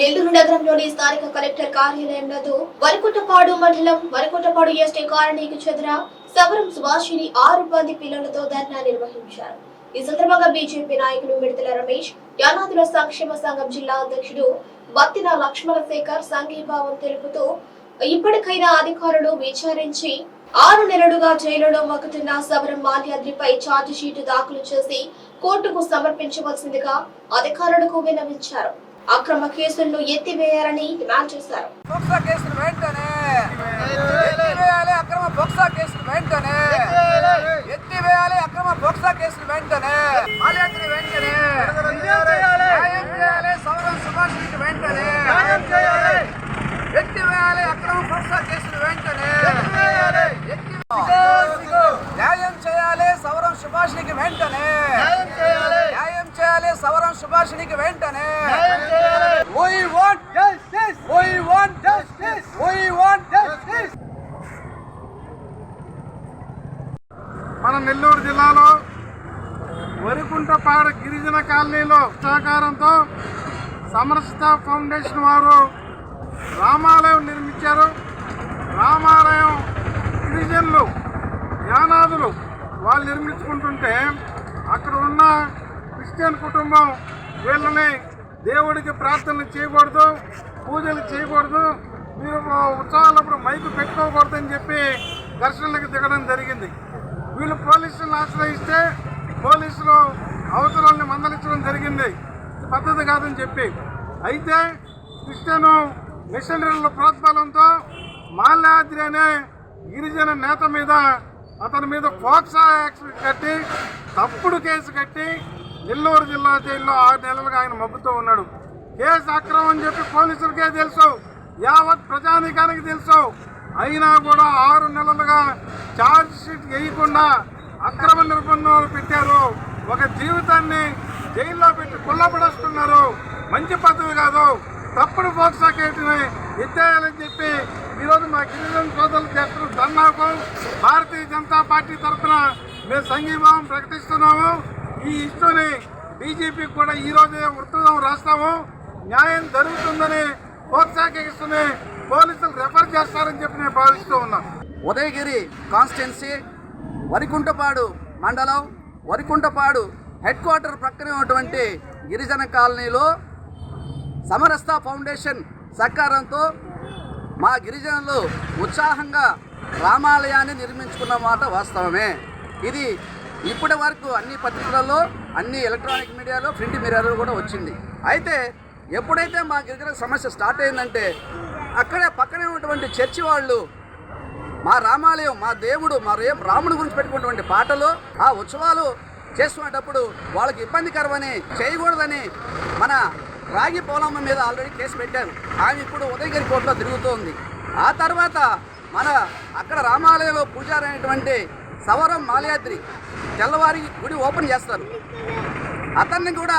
నెల్లూరు నగరంలోని స్థానిక కలెక్టర్ కార్యాలయం నందు వరకుటపాడు మండలం వరకుటపాడు ఎస్టీ కాలనీకి చెందిన సవరం సుభాషిని ఆరు మంది పిల్లలతో ధర్నా నిర్వహించారు. ఈ సందర్భంగా బీజేపీ నాయకులు మిడతల రమేష్ యానాదుల సంక్షేమ సంఘం జిల్లా అధ్యక్షుడు బత్తిన లక్ష్మణశేఖర్ సంఘీభావం తెలుపుతూ ఇప్పటికైనా అధికారులు విచారించి ఆరు నెలలుగా జైలులో మగ్గుతున్న సబరం మాల్యాద్రిపై ఛార్జ్ షీటు దాఖలు చేసి కోర్టుకు సమర్పించవలసిందిగా అధికారులకు విన్నవించారు. అక్రమ కేసులను ఎత్తివేయాలని డిమాండ్ చేశారు బొక్సా కేసులు వెంటనే ఎత్తివేయాలి అక్రమ బొక్సా కేసులు వెంటనే ఎత్తివేయాలి అక్రమ బొక్సా కేసులు వెంటనే మాల్యాద్రి వెంటనే న్యాయం చేయాలి సౌరవ్ సుభాష్ రెడ్డి వెంటనే ఎత్తివేయాలి అక్రమ బొక్సా కేసులు వెంటనే ఎత్తి- న్యాయం చేయాలి సౌరవ్ సుభాష్నికి వెంటనే న్యాయం సుభాష్నికి వెంటనే. justice. మన నెల్లూరు జిల్లాలో వరికుంటపాడ గిరిజన కాలనీలో సహకారంతో సమరసత ఫౌండేషన్ వారు రామాలయం నిర్మించారు. రామాలయం గిరిజనులు యానాదులు వాళ్ళు నిర్మించుకుంటుంటే అక్కడ ఉన్న క్రిస్టియన్ కుటుంబం వీళ్ళని దేవుడికి ప్రార్థనలు చేయకూడదు పూజలు చేయకూడదు. మీరు ఉత్సవాలప్పుడు మైకు పెట్టుకోకూడదు అని చెప్పి ఘర్షణలకు దిగడం జరిగింది. వీళ్ళు పోలీసులను ఆశ్రయిస్తే పోలీసులు అవసరాన్ని మందలించడం జరిగింది. పద్ధతి కాదని చెప్పి. అయితే క్రిస్టియన్ మిషనరీల ప్రోత్సాహంతో మాల్యాద్రి అనే గిరిజన నేత మీద అతని మీద ఫోక్సా యాక్ట్ కట్టి తప్పుడు కేసు కట్టి నెల్లూరు జిల్లా జైల్లో ఆరు నెలలుగా ఆయన మబ్బుతో ఉన్నాడు. కేసు అక్రమం అని చెప్పి పోలీసులకే తెలుసు. యావత్ ప్రజానీకానికి తెలుసు. అయినా కూడా ఆరు నెలలుగా ఛార్జ్ షీట్ వేయకుండా అక్రమ నిర్బంధాలు పెట్టారు. ఒక జీవితాన్ని జైల్లో పెట్టి కుళ్ళబడేస్తున్నారు. మంచి పద్ధతి కాదు. తప్పుడు ఫోక్సా కేసుని ఎత్తేయాలని చెప్పి ఈరోజు మా గిరిజన సోదరులు చేస్తున్న ధర్నాకు భారతీయ జనతా పార్టీ తరఫున మేము సంఘీభావం ప్రకటిస్తున్నాము. ఈ ఇష్యూని బీజేపీ కూడా ఈ రోజే వృత్తం రాస్తాము. న్యాయం జరుగుతుందని ప్రోత్సాహిస్తూనే పోలీసులు రెఫర్ చేస్తారని చెప్పి నేను భావిస్తూ ఉన్నాను ఉదయగిరి కాన్స్టిట్యున్సీ వరికుంటపాడు మండలం వరికుంటపాడు హెడ్ క్వార్టర్ ప్రక్కనే ఉన్నటువంటి గిరిజన కాలనీలో సమరస్తా ఫౌండేషన్ సహకారంతో మా గిరిజనులు ఉత్సాహంగా రామాలయాన్ని నిర్మించుకున్న మాట వాస్తవమే. ఇది ఇప్పటి వరకు అన్ని పత్రికలలో అన్ని ఎలక్ట్రానిక్ మీడియాలో ప్రింట్ మీడియాలో కూడా వచ్చింది. అయితే ఎప్పుడైతే మా గిరిజన సమస్య స్టార్ట్ అయిందంటే అక్కడే పక్కనే ఉన్నటువంటి చర్చి వాళ్ళు మా రామాలయం మా దేవుడు మా రే రాముడి గురించి పెట్టుకున్నటువంటి పాటలు ఆ ఉత్సవాలు చేసుకునేటప్పుడు వాళ్ళకి ఇబ్బందికరమని చేయకూడదని మన రాగి పోలమ్మ మీద ఆల్రెడీ కేసు పెట్టారు. ఆమె ఇప్పుడు ఉదయగిరి కోర్టులో తిరుగుతోంది. ఆ తర్వాత మన అక్కడ రామాలయంలో పూజారి సవరం మాలయాద్రి తెల్లవారి గుడి ఓపెన్ చేస్తారు. అతన్ని కూడా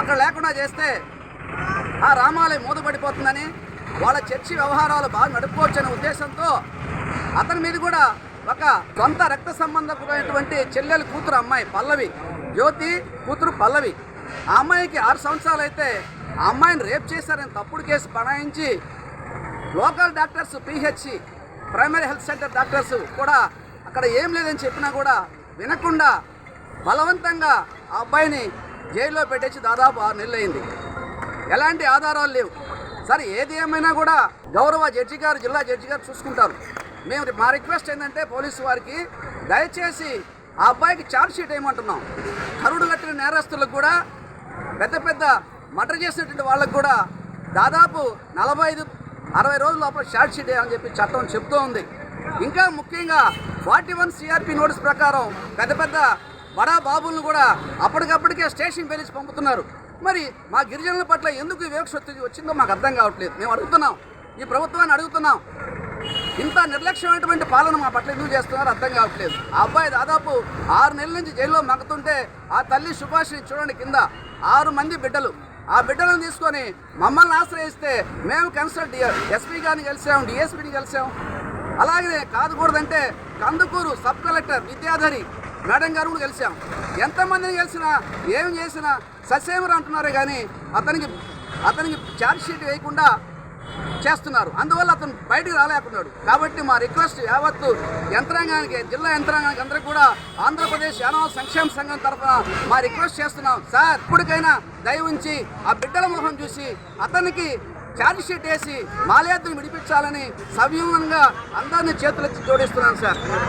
అక్కడ లేకుండా చేస్తే ఆ రామాలయం మూతపడిపోతుందని వాళ్ళ చర్చి వ్యవహారాలు బాగా నడుపుకోవచ్చనే ఉద్దేశంతో అతని మీద కూడా ఒక సొంత రక్త సంబంధమైనటువంటి చెల్లెలు కూతురు అమ్మాయి పల్లవి జ్యోతి కూతురు పల్లవి. ఆ అమ్మాయికి ఆరు సంవత్సరాలు అయితే ఆ అమ్మాయిని రేప్ చేశారని తప్పుడు case బనాయించి local doctors PHC primary health centre doctors కూడా అక్కడ ఏం లేదని చెప్పినా కూడా వినకుండా బలవంతంగా ఆ అబ్బాయిని జైల్లో పెట్టేసి దాదాపు ఆరు నెలలు అయింది. ఎలాంటి ఆధారాలు లేవు. సరే ఏది ఏమైనా కూడా గౌరవ జడ్జి గారు జిల్లా జడ్జి గారు చూసుకుంటారు. మేము మా రిక్వెస్ట్ ఏంటంటే పోలీసు వారికి దయచేసి ఆ అబ్బాయికి ఛార్జ్ షీట్ వేయమంటున్నాం కరుడు కట్టిన నేరస్తులకు కూడా పెద్ద పెద్ద మర్డర్ చేసినటువంటి వాళ్ళకు కూడా దాదాపు నలభై ఐదు అరవై రోజుల లోపల షార్ట్ షీట్ వేయాలని చెప్పి చట్టం చెప్తూ ఉంది ఇంకా ముఖ్యంగా ఫార్టీ వన్ సిఆర్పి నోటీస్ ప్రకారం పెద్ద పెద్ద బడా బాబులను కూడా అప్పటికప్పటికే స్టేషన్ పిలిచి పంపుతున్నారు. మరి మా గిరిజనుల పట్ల ఎందుకు వివక్ష వచ్చిందో మాకు అర్థం కావట్లేదు. మేము అడుగుతున్నాం. ఈ ప్రభుత్వాన్ని అడుగుతున్నాం. ఇంత నిర్లక్ష్యమైనటువంటి పాలన మా పట్ల ఎందుకు చేస్తున్నారో అర్థం కావట్లేదు. ఆ అబ్బాయి దాదాపు ఆరు నెలల నుంచి జైల్లో మగ్గుతుంటే ఆ తల్లి సుభాషిని చూడండి కింద ఆరు మంది బిడ్డలు. ఆ బిడ్డలను తీసుకొని మమ్మల్ని ఆశ్రయిస్తే మేము కన్సల్ట్ ఎస్పీ గారిని కలిసాం డిఎస్పీని కలిసాం. అలాగే కాదుకూడదంటే Kandukur sub collector Vidyadhari madam గారు కూడా కలిసాం ఎంతమందిని కలిసినా ఏం చేసినా ససేమరు అంటున్నారే కానీ అతనికి అతనికి ఛార్జ్ షీట్ వేయకుండా చేస్తున్నారు. అందువల్ల అతను బయటికి రాలేకున్నాడు. కాబట్టి మా రిక్వెస్ట్ యావత్తు యంత్రాంగానికి జిల్లా యంత్రాంగానికి అందరూ కూడా ఆంధ్రప్రదేశ్ యానవాల సంక్షేమ సంఘం తరఫున మా రిక్వెస్ట్ చేస్తున్నాం. సార్ ఇప్పటికైనా దయ ఉంచి ఆ బిడ్డల మొహం చూసి అతనికి షీట్ వేసి మాల్యాద్రిని విడిపించాలని సవ్యంగా అందరినీ చేతులెత్తి జోడిస్తున్నాను సార్.